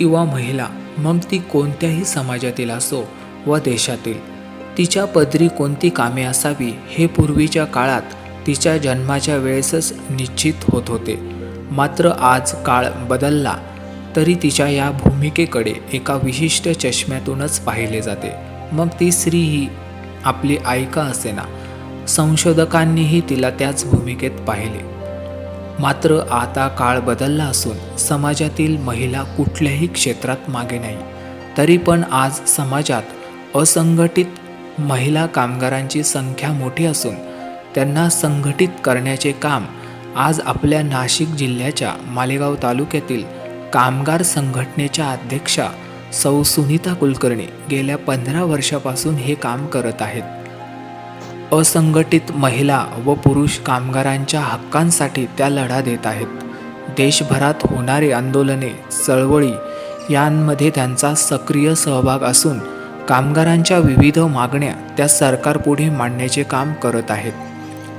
किंवा महिला मग ती कोणत्याही समाजातील असो व देशातील तिच्या पदरी कोणती कामे असावी हे पूर्वीच्या काळात तिच्या जन्माच्या वेळेसच निश्चित होत होते. मात्र आज काळ बदलला तरी तिच्या या भूमिकेकडे एका विशिष्ट चष्म्यातूनच पाहिले जाते. मग ती स्त्री ही आपली आई का असेना संशोधकांनीही तिला त्याच भूमिकेत पाहिले. मात्र आता काळ बदलला असून समाजातील महिला कुठल्याही क्षेत्रात मागे नाही. तरी पण आज समाजात असंघटित महिला कामगारांची संख्या मोठी असून त्यांना संघटित करण्याचे काम आज आपल्या नाशिक जिल्ह्याच्या मालेगाव तालुक्यातील कामगार संघटनेच्या अध्यक्षा सौ सुनीता कुलकर्णी गेल्या पंधरा वर्षापासून हे काम करत आहेत. असंघटित महिला व पुरुष कामगारांच्या हक्कांसाठी त्या लढा देत आहेत. देशभरात होणारे आंदोलने चळवळी यांमध्ये त्यांचा सक्रिय सहभाग असून कामगारांच्या विविध मागण्या त्या सरकारपुढे मांडण्याचे काम करत आहेत.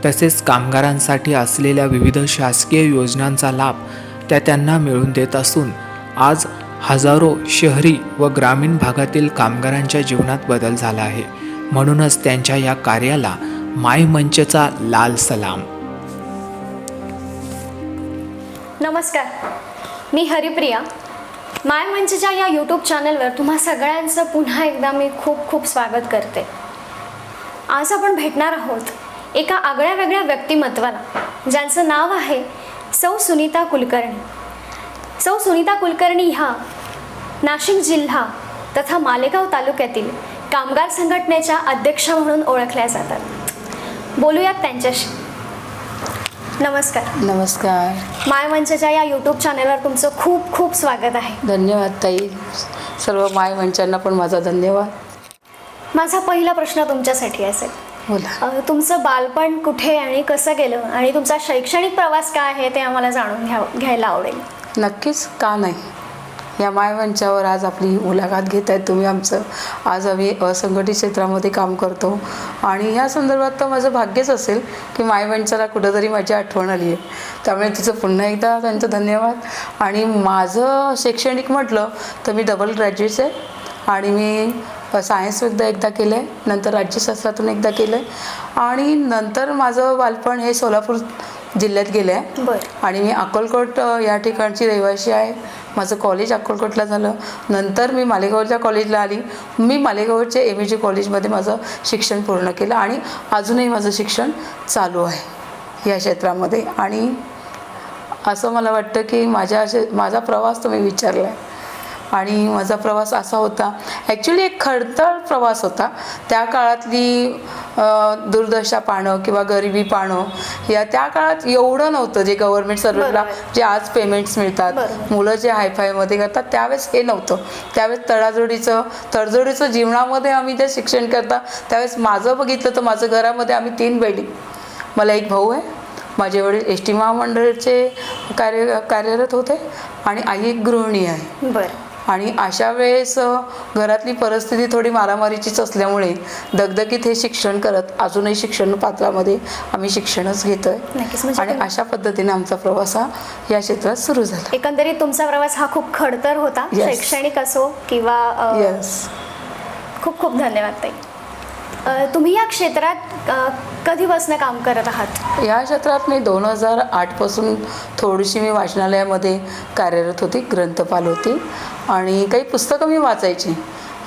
तसेच कामगारांसाठी असलेल्या विविध शासकीय योजनांचा लाभ त्या त्यांना मिळवून देत असून आज हजारो शहरी व ग्रामीण भागातील कामगारांच्या जीवनात बदल झाला आहे. म्हणूनच त्यांच्या या कार्याला माय मंचचा लाल सलाम. नमस्कार. मी हरिप्रिया. माय मंचच्या या यूट्यूब चॅनलवर तुम्हा सगळ्यांचं पुन्हा एकदा मी खूप खूप स्वागत करते. आज आपण भेटणार आहोत एका आगळ्या वेगळ्या व्यक्तिमत्वाला ज्यांचं नाव आहे सौ सुनीता कुलकर्णी. सौ सुनीता कुलकर्णी ह्या नाशिक जिल्हा तथा मालेगाव तालुक्यातील कामगार संघटनेच्या अध्यक्षा म्हणून ओळखल्या जातात. बोलूयात त्यांच्याशी. नमस्कार. नमस्कार. माय मंचच्या या यूट्यूब चॅनलवर तुमचं खूप खूप स्वागत आहे. धन्यवाद ताई. सर्व माय मंचांना पण माझा धन्यवाद. माझा पहिला प्रश्न तुमच्यासाठी असेल. बोला. तुमचं बालपण कुठे आणि कसं गेलं आणि तुमचा शैक्षणिक प्रवास काय आहे ते आम्हाला जाणून घ्या घ्यायला आवडेल. नक्कीच का नाही? या मायमंचावर आज आपली मुलाखत घेत आहेत. तुम्ही आमचं आज आम्ही असंघटित क्षेत्रामध्ये काम करतो. आणि ह्या संदर्भात तर माझं भाग्यच असेल की मायमंचाला कुठंतरी माझी आठवण आली आहे. त्यामुळे तिचं पुन्हा एकदा त्यांचं धन्यवाद. आणि माझं शैक्षणिक म्हटलं तर मी डबल ग्रॅज्युएट्स आहे. आणि मी सायन्ससुद्धा एकदा केलं आहे. नंतर राज्यशास्त्रातून एकदा केलं आहे. आणि नंतर माझं बालपण हे सोलापूर जिल्ह्यात गेलं आहे. बरं. आणि मी अक्कलकोट या ठिकाणची रहिवासी आहे. माझं कॉलेज अक्कलकोटला झालं. नंतर मी मालेगावच्या कॉलेजला आली. मी मालेगावच्या एम ए जी कॉलेजमध्ये माझं शिक्षण पूर्ण केलं आणि अजूनही माझं शिक्षण चालू आहे या क्षेत्रामध्ये. आणि असं मला वाटतं की माझ्या असे माझा प्रवास तुम्ही विचारला आहे आणि माझा प्रवास असा होता. ॲक्च्युली एक खडतर प्रवास होता. त्या काळातली दुर्दशा पाहणं किंवा गरिबी पाहणं या त्या काळात एवढं नव्हतं जे गव्हर्नमेंट सर्व्हिसला. जे आज पेमेंट्स मिळतात. मुलं जे हायफायमध्ये करतात त्यावेळेस हे नव्हतं. त्यावेळेस तडाजोडीचं तडजोडीचं जीवनामध्ये आम्ही जे शिक्षण करता त्यावेळेस माझं बघितलं तर माझं घरामध्ये आम्ही तीन बहिणी मला एक भाऊ आहे. माझे वडील एस टी महामंडळाचे कार्य कार्यरत होते आणि आई एक गृहिणी आहे. बरं. आणि अशा वेळेस घरातली परिस्थिती थोडी मारामारीचीच असल्यामुळे दगदगीत हे शिक्षण करत अजूनही शिक्षण पात्रामध्ये आम्ही शिक्षणच घेतोय. म्हणजे आणि अशा पद्धतीने आमचा प्रवास हा या क्षेत्रात सुरू झाला. एकंदरीत तुमचा प्रवास हा खूप खडतर होता. शैक्षणिक असो किंवा खूप खूप धन्यवाद ताई. तुम्ही या क्षेत्रात कधीपासून काम करत आहात? या क्षेत्रात मी दोन हजार आठपासून थोडीशी मी वाचनालयामध्ये कार्यरत होती ग्रंथपाल होती. आणि काही पुस्तकं मी वाचायची.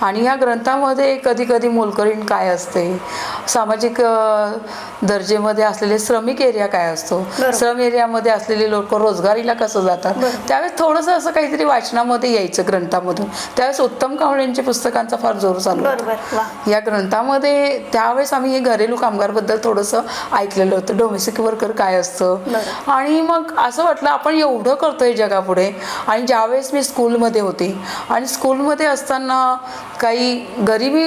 आणि या ग्रंथामध्ये कधी कधी मोलकरीण काय असते? सामाजिक दर्जेमध्ये असलेले श्रमिक एरिया काय असतो. श्रम एरियामध्ये असलेले लोक रोजगारीला कसं जातात. त्यावेळेस थोडंसं असं काहीतरी वाचनामध्ये यायचं ग्रंथामधून. त्यावेळेस उत्तम कावळेंच्या पुस्तकांचा फार जोर चालू या ग्रंथामध्ये त्यावेळेस आम्ही हे घरेलू कामगारबद्दल थोडंसं ऐकलेलं होतं. डोमेस्टिक वर्कर काय असतं. आणि मग असं वाटलं आपण एवढं करतोय जगापुढे. आणि ज्यावेळेस मी स्कूलमध्ये होते आणि स्कूलमध्ये असताना काही गरिबी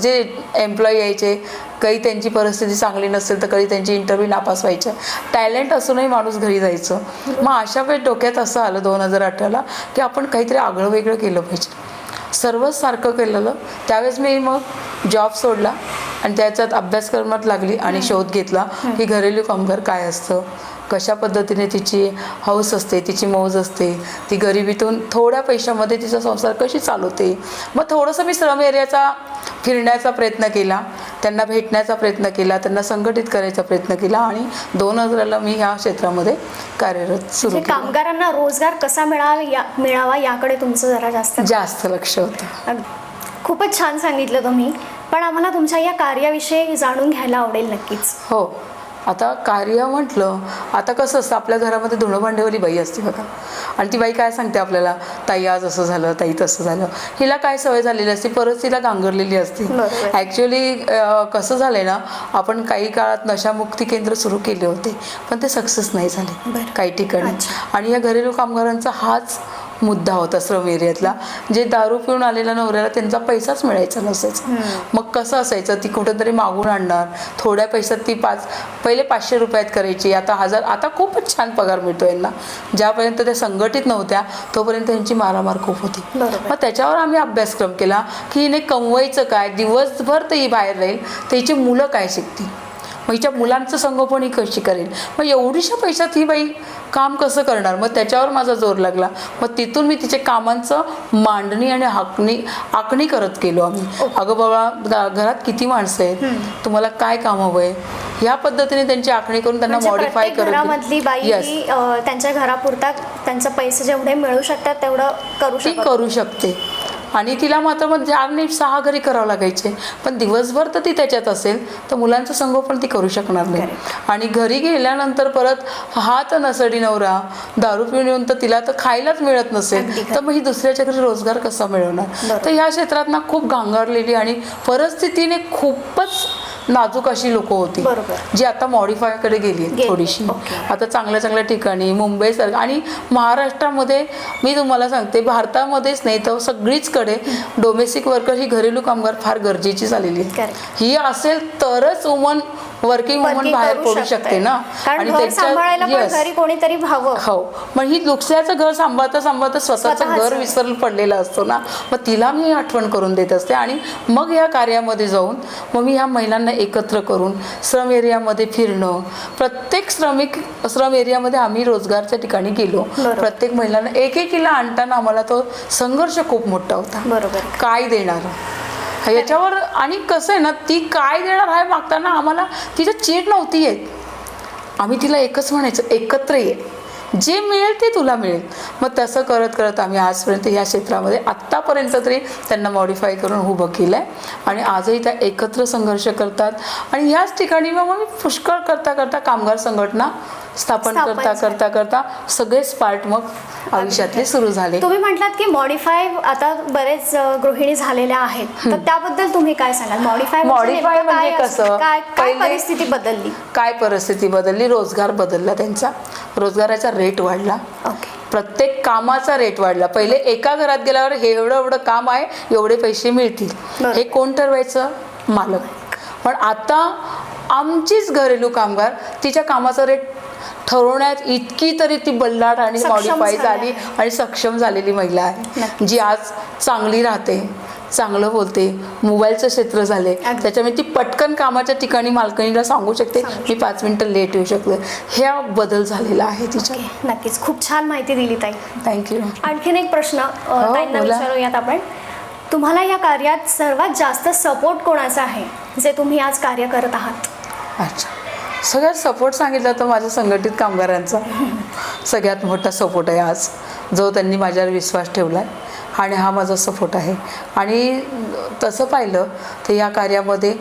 जे एम्प्लॉई यायचे काही त्यांची परिस्थिती चांगली नसेल तर कधी त्यांची इंटरव्ह्यू नापास व्हायच्या टॅलेंट असूनही माणूस घरी जायचं. मग अशा वेळेस डोक्यात असं आलं दोन हजार अठराला की आपण काहीतरी आगळं वेगळं केलं पाहिजे. सर्वच सारखं केलेलं. त्यावेळेस मी मग जॉब सोडला आणि त्याच्यात अभ्यासक्रमात लागली आणि शोध घेतला की घरेलू कामगार काय असतं? कशा पद्धतीने तिची हौस असते तिची मौज असते? ती गरिबीतून थोड्या पैशामध्ये तिचा संसार कशी चालवते? मग थोडंसं मी श्रम एरियाचा फिरण्याचा प्रयत्न केला. त्यांना भेटण्याचा प्रयत्न केला त्यांना संघटित करायचा प्रयत्न केला आणि दोन हजाराला मी ह्या क्षेत्रामध्ये कार्यरत सुरू म्हणजे कामगारांना रोजगार कसा मिळावा या मिळावा याकडे तुमचं जरा जास्त जास्त लक्ष होतं. खूपच छान सांगितलं तुम्ही पण आम्हाला तुमच्या या कार्याविषयी जाणून घ्यायला आवडेल नक्कीच. हो. आता कार्य म्हटलं आता कसं असतं आपल्या घरामध्ये धुणं भांडेवाली बाई असते बघा. आणि ती बाई काय सांगते आपल्याला? ताई आज असं झालं ताई तसं झालं. हिला काय सवय झालेली असते? परत तिला गांगरलेली असते. ॲक्च्युली कसं झालंय ना आपण काही काळात नशामुक्ती केंद्र सुरू केले होते पण ते सक्सेस नाही झाले. काही ठिकाणी. आणि या घरेलू कामगारांचा हाच मुद्दा होता श्रम एरियातला. जे दारू पिऊन आलेल्या नवऱ्याला त्यांचा पैसाच मिळायचा नसायचा. मग कसं असायचं? ती कुठंतरी मागून आणणार. थोड्या पैशात ती पाच पहिले पाचशे रुपयात करायची. आता हजार आता खूपच छान पगार मिळतो यांना. ज्यापर्यंत त्या संघटित नव्हत्या तोपर्यंत यांची मारामार खूप होती. मग त्याच्यावर आम्ही अभ्यासक्रम केला की हिने कमवायचं काय? दिवसभर तर ही बाहेर राहील. तर हिची मुलं काय शिकतील? मग हिच्या मुलांचं संगोपन ही कशी करेल? मग एवढीशा पैशात ही बाई काम कसं करणार? मग त्याच्यावर माझा जोर लागला. मग तिथून मी तिचे कामांचं मांडणी आणि हाकणी आखणी करत गेलो आम्ही. अगं बाबा घरात किती माणसं आहेत? तुम्हाला काय काम हवं आहे? ह्या पद्धतीने त्यांची आखणी करून त्यांना म्हणजे मॉडिफाय प्रत्येक घरामधली बाई त्यांच्या घरापुरता त्यांचं पैसे जेवढे मिळू शकतात तेवढं करू ती करू शकते. आणि तिला मात्र मग चार नीट सहा घरी करावं लागायचे पण दिवसभर तर ती त्याच्यात असेल तर मुलांचं संगोपन ती करू शकणार नाही आणि घरी गेल्यानंतर परत हा तर नसडी नवरा दारू पिऊन येऊन तर तिला तर खायलाच मिळत नसेल. तर मग ही दुसऱ्याच्या घरी रोजगार कसा मिळवणार. तर ह्या क्षेत्रात ना खूप गांगारलेली आणि परिस्थितीने खूपच नाजूक अशी लोक होती बरोबर. जी आता मॉडिफायकडे गेली गेली. थोडीशी ओके. आता चांगल्या चांगल्या ठिकाणी मुंबईसारखं आणि महाराष्ट्रामध्ये मी तुम्हाला सांगते भारतामध्येच नाही तर सगळीचकडे डोमेस्टिक वर्कर ही घरेलू कामगार फार गरजेची झालेली आहे Correct. ही असेल तरच वुमन वर्किंग वुमन बाहेर पडू शकते. ना. सांभाळायला. घरी कोणीतरी व्हावं. हो. मग ही दुसऱ्याचं घर सांभाळता सांभाळता स्वतःचं. घर विसर पडलेलं असतो ना. मग तिला मी आठवण करून देत असते. आणि मग या कार्यामध्ये जाऊन मग मी ह्या महिलांना एकत्र करून श्रम एरियामध्ये फिरणं. प्रत्येक श्रमिक श्रम एरियामध्ये आम्ही रोजगारच्या ठिकाणी गेलो. प्रत्येक महिलांना एक एकीला आणताना आम्हाला तो संघर्ष खूप मोठा होता. बरोबर. काय देणार? याच्यावर आणि कसं आहे ना ती काय देणार आहे मागताना आम्हाला तिचं चीड नव्हती येत. आम्ही तिला एकच म्हणायचं एकत्र ये. जे मिळेल ते तुला मिळेल. मग तसं करत करत आम्ही आजपर्यंत या क्षेत्रामध्ये आत्तापर्यंत तरी त्यांना मॉडिफाय करून उभं केलं आहे आणि आजही त्या एकत्र संघर्ष करतात. आणि ह्याच ठिकाणी मग मी पुष्कळ करता करता कामगार संघटना स्थापन करता. करता करता सगळेच पार्ट मग आयुष्यातले सुरू झाले. तुम्ही म्हटलात की मॉडिफाय आता बरेच गृहिणी झालेल्या आहेत. तर त्याबद्दल तुम्ही काय सांगाल? मॉडिफाय Modify म्हणजे कसं? काय परिस्थिती बदलली? काय परिस्थिती बदलली? रोजगार बदलला त्यांचा. रोजगाराचा रेट वाढला. प्रत्येक कामाचा रेट वाढला. पहिले एका घरात गेल्यावर हे एवढं एवढं काम आहे एवढे पैसे मिळतील. हे कोण ठरवायचं? मालक. पण आता आमचीच घरेलू कामगार तिच्या कामाचा रेट ठरवण्यात इतकी तरी ती बल्लाट आणि मॉडिफाय झाली. आणि सक्षम झालेली महिला आहे. जी आज चांगली राहते. चांगलं बोलते. मोबाईलचं क्षेत्र झाले. त्याच्यामुळे ती पटकन कामाच्या ठिकाणी मालकणीला सांगू शकते मी पाच मिनिटं लेट येऊ शकते ह्या बदल झालेला आहे तिच्या नक्कीच. खूप छान माहिती दिली ताई. थँक्यू आणखीन एक प्रश्न हो. विचारूयात आपण. तुम्हाला या कार्यात सर्वात जास्त सपोर्ट कोणाचा आहे जे तुम्ही आज कार्य करत आहात? अच्छा. सगळ्यात सपोर्ट सांगितलं तर माझ्या संघटित कामगारांचा. सगळ्यात मोठा सपोर्ट आहे आज जो त्यांनी माझ्यावर विश्वास ठेवला आहे आणि हा माझा सपोर्ट आहे. आणि तसं पाहिलं तर या कार्यामध्ये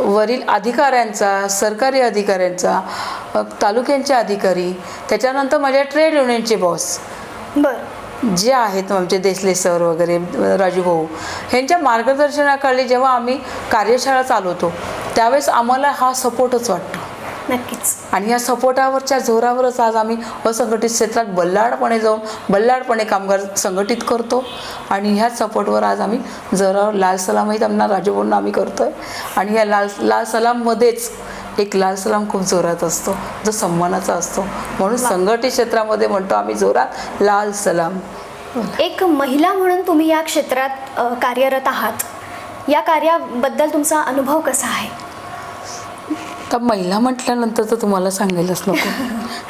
वरील अधिकाऱ्यांचा सरकारी अधिकाऱ्यांचा तालुक्यांचे अधिकारी त्याच्यानंतर माझ्या ट्रेड युनियनचे बॉस बरं. जे आहेत आमचे देसले सर वगैरे राजू भाऊ ह्यांच्या मार्गदर्शनाखाली जेव्हा आम्ही कार्यशाळा चालवतो त्यावेळेस आम्हाला हा सपोर्टच वाटतो. नक्कीच. आणि या सपोर्टावरच्या जोरावरच आज आम्ही असंघटित क्षेत्रात बल्लाडपणे जाऊन बल्लाडपणे कामगार संघटित करतो. आणि ह्याच सपोर्टवर आज आम्ही जोरावर लाल सलामही त्यांना राजभवनला आम्ही करतो आहे आणि या लाल लाल सलाममध्येच एक लाल सलाम खूप जोरात असतो जो सन्मानाचा असतो. म्हणून संघटित क्षेत्रामध्ये म्हणतो आम्ही जोरात लाल सलाम. एक महिला म्हणून तुम्ही या क्षेत्रात कार्यरत आहात. या कार्याबद्दल तुमचा अनुभव कसा आहे? तर महिला म्हटल्यानंतर तर तुम्हाला सांगायलाच नको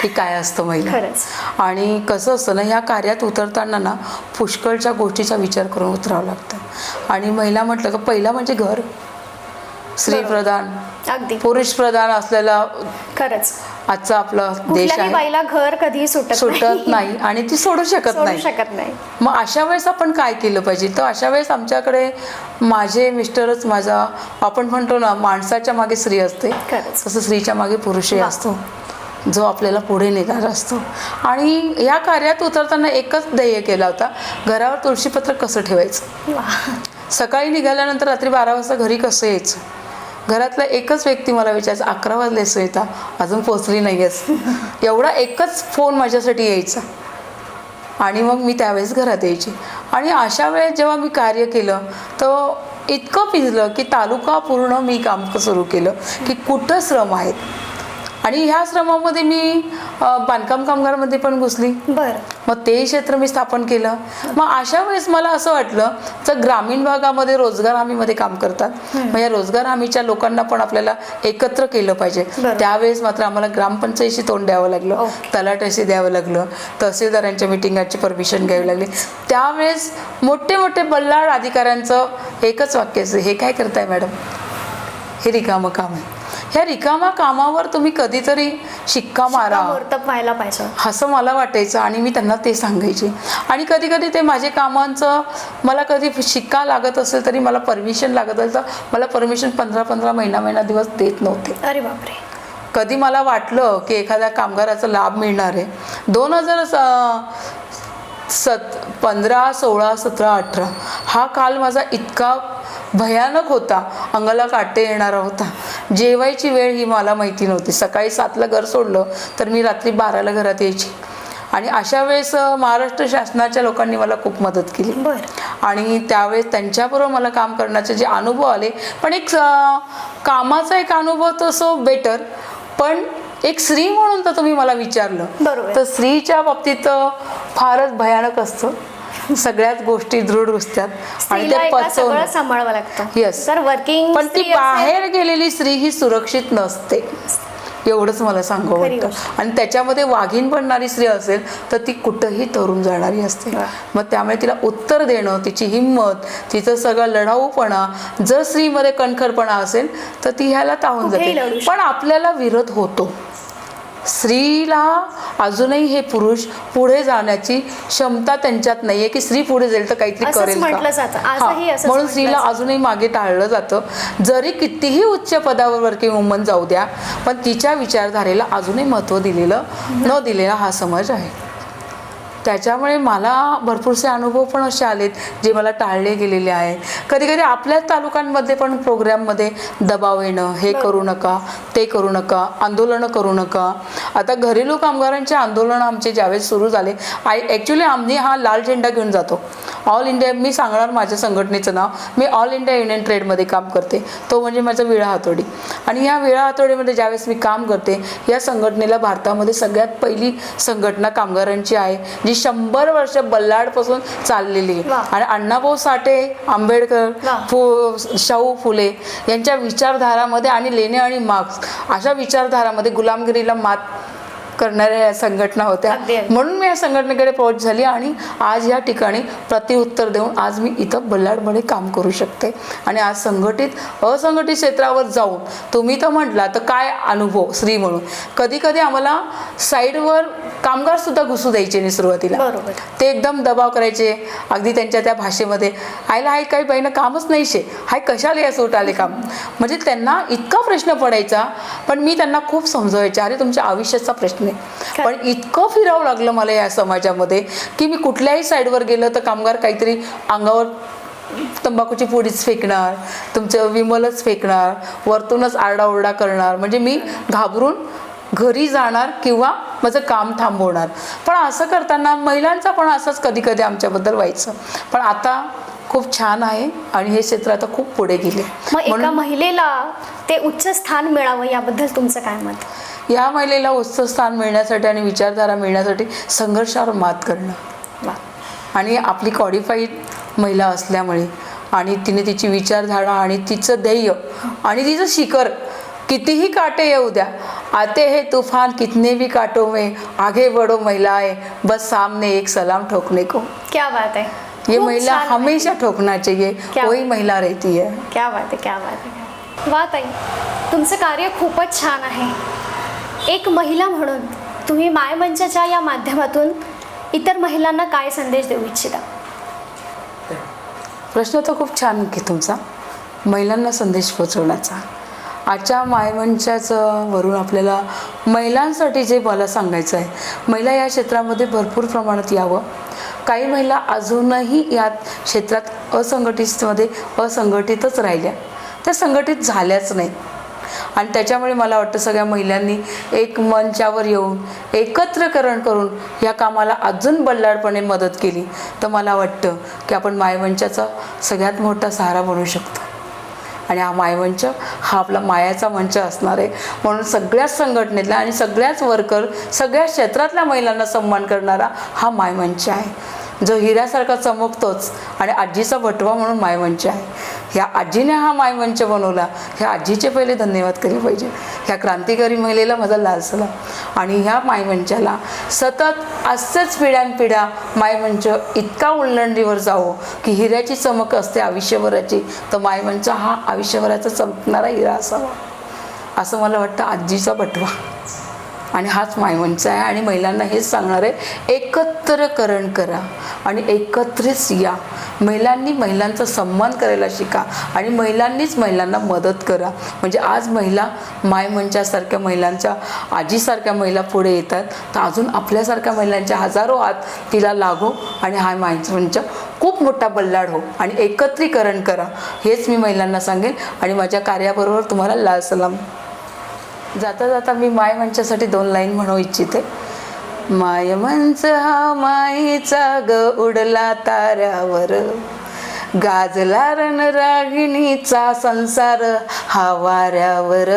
की काय असतं महिला. आणि कसं असतं ना ह्या कार्यात उतरताना ना पुष्कळच्या गोष्टीचा विचार करून उतरावं लागतं. आणि महिला म्हटलं का पहिला म्हणजे घर. स्त्रीप्रधान अगदी. पुरुष प्रधान असलेला खरंच. आजचा आपला देश आहे. बाईला घर कधीही सुटत सुटत नाही. आणि ती सोडू शकत सोडू नाही. शकत नाही. मग अशा वेळेस आपण काय केलं पाहिजे? तर अशा वेळेस आमच्याकडे माझे मिस्टरच माझा आपण म्हणतो ना माणसाच्या मागे स्त्री असते. तसं स्त्रीच्या मागे पुरुषही. असतो. जो आपल्याला पुढे नेणार असतो. आणि या कार्यात उतरताना एकच ध्येय केला होता. घरावर तुळशीपत्र कसं ठेवायचं? सकाळी निघाल्यानंतर रात्री बारा वाजता घरी कसं यायचं? घरातला एकच व्यक्ती मला विचारायचा अकरा वाजले सुनीता अजून पोचली नाही आहेस. एवढा एकच फोन माझ्यासाठी यायचा. आणि मग मी त्यावेळेस घरात यायची. आणि अशा वेळेस जेव्हा मी कार्य केलं तर इतकं पिजलं की तालुका पूर्ण मी काम सुरू केलं की कुठं श्रम आहेत? आणि ह्या श्रमामध्ये मी बांधकाम कामगारमध्ये पण घुसली. बर. मग ते क्षेत्र मी स्थापन केलं. मग अशा वेळेस मला असं वाटलं तर ग्रामीण भागामध्ये रोजगार हमीमध्ये काम करतात मग या रोजगार हमीच्या लोकांना पण आपल्याला एकत्र केलं पाहिजे. त्यावेळेस मात्र आम्हाला ग्रामपंचायतीशी तोंड द्यावं लागलं. ओके. तलाट्याशी द्यावं लागलं. तहसीलदारांच्या मिटिंगाची परमिशन घ्यावी लागली. त्यावेळेस मोठे मोठे बल्लाळ अधिकाऱ्यांचं एकच वाक्य असं हे काय करताय मॅडम? हे रिकामं काम आहे. ह्या रिकामा कामावर तुम्ही कधीतरी शिक्का मारा. व्हायला पाहिजे. असं मला वाटायचं आणि मी त्यांना ते सांगायचे. आणि कधी कधी ते माझे कामांचं मला कधी शिक्का लागत असेल तरी मला परमिशन लागत असेल तर मला परमिशन पंधरा पंधरा महिना महिना दिवस देत नव्हते. अरे बापरे. कधी मला वाटलं की एखाद्या कामगाराचा लाभ मिळणार आहे. दोन हजार सत पंधरा सोळा सतरा अठरा हा काल माझा इतका भयानक होता. अंगाला काटे येणारा होता. जेवायची वेळ ही मला माहिती नव्हती. सकाळी सातला घर सोडलं तर मी रात्री बाराला घरात यायची. आणि अशा वेळेस महाराष्ट्र शासनाच्या लोकांनी मला खूप मदत केली. बर. आणि त्यावेळेस त्यांच्याबरोबर मला काम करण्याचे जे अनुभव आले पण एक कामाचा एक अनुभव तसो बेटर पण एक स्त्री म्हणून तर तुम्ही मला विचारलं. बरोबर. तर स्त्रीच्या बाबतीत फारच भयानक असतं. सगळ्याच गोष्टी दृढ असतात आणि ते सगळं सांभाळावं लागतं. Yes. तर वर्किंग पण ती बाहेर गेलेली स्त्री ही सुरक्षित नसते. एवढंच मला सांगू वाटतं. आणि त्याच्यामध्ये वाघीण बनणारी स्त्री असेल तर ती कुठंही तरुण जाणारी असते. मग त्यामुळे तिला उत्तर देणं तिची हिंमत तिचं सगळं लढाऊपणा जर स्त्रीमध्ये कणखरपणा असेल तर ती ह्याला कुठेही जाते. पण आपल्याला विरोध होतो. स्त्रीला अजूनही हे पुरुष पुढे जाण्याची क्षमता त्यांच्यात नाहीये की स्त्री पुढे जाईल तर काहीतरी करेल का? म्हणून स्त्रीला. अजूनही मागे टाळलं जातं. जरी कितीही उच्च पदावर वर्किंग वुमन जाऊ द्या पण तिच्या विचारधारेला अजूनही महत्त्व दिलेलं न दिलेला हा समाज आहे. त्याच्यामुळे मला भरपूरसे अनुभव पण असे आलेत जे मला टाळले गेलेले आहेत. कधी कधी आपल्याच तालुक्यांमध्ये पण प्रोग्राममध्ये दबाव येणं हे करू नका ते करू नका आंदोलनं करू नका. आता घरेलू कामगारांचे आंदोलनं आमचे ज्यावेळेस सुरू झाले आय ॲक्च्युली आम्ही हा लाल झेंडा घेऊन जातो. ऑल इंडिया मी सांगणार माझ्या संघटनेचं नाव. मी ऑल इंडिया युनियन ट्रेडमध्ये काम करते. तो म्हणजे माझा विळा हातोडी. आणि या विळा हातोडीमध्ये ज्यावेळेस मी काम करते या संघटनेला भारतामध्ये सगळ्यात पहिली संघटना कामगारांची आहे जी शंभर वर्ष बल्लाडपासून चाललेली आहे. आणि अण्णाभाऊ साठे आंबेडकर. फु शाहू फुले यांच्या विचारधारामध्ये आणि लेणे आणि मार्क्स अशा विचारधारामध्ये गुलामगिरीला मात करणाऱ्या या संघटना होत्या. म्हणून मी या संघटनेकडे पोहोच झाली आणि आज या ठिकाणी प्रतिउत्तर देऊन आज मी इथं बल्लाडमध्ये काम करू शकते. आणि आज संघटित असंघटित क्षेत्रावर जाऊन तुम्ही तर म्हटला तर काय अनुभव स्त्री म्हणून? कधी कधी आम्हाला साईडवर कामगार सुद्धा घुसू द्यायचे नाही सुरुवातीला. बरोबर. ते एकदम दबाव करायचे अगदी त्यांच्या त्या भाषेमध्ये आयला हाय काही बाईनं कामच नाही शे हाय कशाला या सूट आले काम? म्हणजे त्यांना इतका प्रश्न पडायचा पण मी त्यांना खूप समजवायचे अरे तुमच्या आयुष्याचा प्रश्न आहे पण इतकं फिरावं लागलं मला या समाजामध्ये की मी कुठल्याही साईडवर गेलं तर कामगार काहीतरी अंगावर तंबाखूची पुडीच फेकणार तुमचं विमलच फेकणार वरतूनच आरडाओरडा करणार. म्हणजे मी घाबरून घरी जाणार किंवा माझं काम थांबवणार. पण असं करताना महिलांचा पण असंच कधी कधी आमच्याबद्दल व्हायचं. पण आता खूप छान आहे आणि हे क्षेत्र आता खूप पुढे गेले. मग एका म्हणून महिलेला ते उच्च स्थान मिळावं याबद्दल तुमचं काय मत? या महिलेला उच्च स्थान मिळण्यासाठी आणि विचारधारा मिळण्यासाठी संघर्षावर मात करणं. आणि आपली क्वालिफाईड महिला असल्यामुळे आणि तिने तिची विचारधारा आणि तिचं ध्येय आणि तिचं शिखर कितीही काटे येऊ द्या. आते हे तूफान कितने भी काटो में आगे बढ़ो महिलाएं बस सामने एक सलाम ठोकने को. क्या बात है. ये महिला हमेशा ठोकना चाहिए? वही महिला रहती है. क्या बात आहे क्या बात आहे वा ताई तुमचं कार्य खूपच छान आहे. एक महिला म्हणून तुम्ही मायमंचाच्या या माध्यमातून इतर महिलांना काय संदेश देऊ इच्छिता? प्रश्न तर खूप छान की तुमचा. महिलांना संदेश पोचवण्याचा आजच्या मायमंचाचं वरून आपल्याला महिलांसाठी जे मला सांगायचं आहे महिला या क्षेत्रामध्ये भरपूर प्रमाणात यावं. काही महिला अजूनही यात क्षेत्रात असंघटितमध्ये असंघटितच राहिल्या. त्या संघटित झाल्याच नाही आणि त्याच्यामुळे मला वाटतं सगळ्या महिलांनी एक मंचावर येऊन एकत्रकरण करून ह्या कामाला अजून बल्लाडपणे मदत केली. तर मला वाटतं की आपण मायमंचाचा सगळ्यात मोठा सहारा बनू शकतो. आणि हा मायमंच हा आपला मायाचा मंच असणार आहे. म्हणून सगळ्याच संघटनेतला आणि सगळ्याच वर्कर सगळ्या क्षेत्रातल्या महिलांना सन्मान करणारा हा मायमंच आहे. जो हिऱ्यासारखा चमकतोच आणि आजीचा बटवा म्हणून मायमंच आहे. ह्या आजीने हा मायमंच बनवला ह्या आजीचे पहिले धन्यवाद केले पाहिजे. ह्या क्रांतिकारी महिलेला माझा लाल सलाम आणि ह्या मायमंचाला सतत असंच पिढ्यानपिढ्या मायमंच इतका उल्लंडीवर जावो की हिऱ्याची चमक असते आयुष्यभराची तर मायमंच हा आयुष्यभराचा चमकणारा हिरा असावा. असं मला वाटतं आजीचा बटवा आणि हाच मायमंच आहे. आणि महिलांना हेच सांगणार आहे एकत्रकरण करा आणि एकत्रित या. महिलांनी महिलांचा सन्मान करायला शिका आणि महिलांनीच महिलांना मदत करा. म्हणजे आज महिला मायमंचासारख्या महिलांच्या आजीसारख्या महिला पुढे येतात तर अजून आपल्यासारख्या महिलांच्या हजारो हात तिला लागो आणि हा मायमंच खूप मोठा बल्लाड हो. आणि एकत्रीकरण करा. हेच मी महिलांना सांगेन. आणि माझ्या कार्याबरोबर तुम्हाला लाल सलाम. जाता जाता मी माय मंचासाठी दोन लाईन म्हणू इच्छिते. माय मंच हा माईचा ग उडला ताऱ्यावर. गाजला रणरागिणीचा संसार हा वाऱ्यावर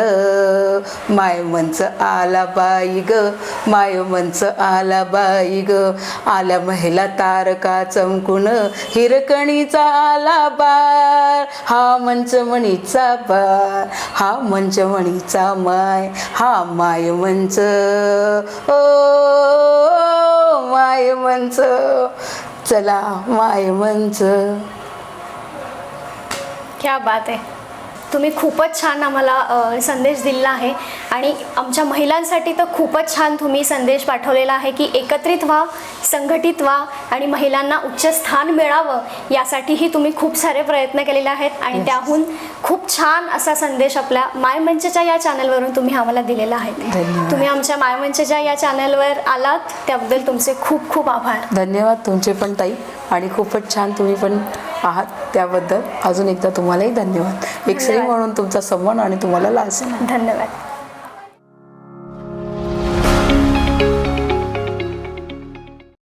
माय मंच आला बाई ग माय मंच आला बाई ग. आल्या महिला तारका चमकून हिरकणीचा आला बार हा मंचमणीचा बार हा मंचमणीचा माय हा माय मंच. ओ माय मंच चला माय मंच. क्या बात आहे तुम्ही खूपच छान आम्हाला संदेश दिला आहे. आणि आमच्या महिलांसाठी तर खूपच छान तुम्ही संदेश पाठवलेला आहे की एकत्रित व्हा संघटित व्हा आणि महिलांना उच्च स्थान मिळावं यासाठीही तुम्ही खूप सारे प्रयत्न केलेले आहेत. आणि त्याहून खूप छान असा संदेश आपल्या मायमंचच्या या चॅनलवरून तुम्ही आम्हाला दिलेला आहे. तुम्ही आमच्या मायमंचच्या या चॅनलवर आलात त्याबद्दल तुमचे खूप खूप आभार. धन्यवाद तुमचे पण ताई. आणि खूपच छान तुम्ही पण आहात त्याबद्दल अजून एकदा तुम्हालाही धन्यवाद. धन्यवाद. म्हणून तुमचा सन्मान आणि तुम्हाला लाल सन्मान धन्यवाद.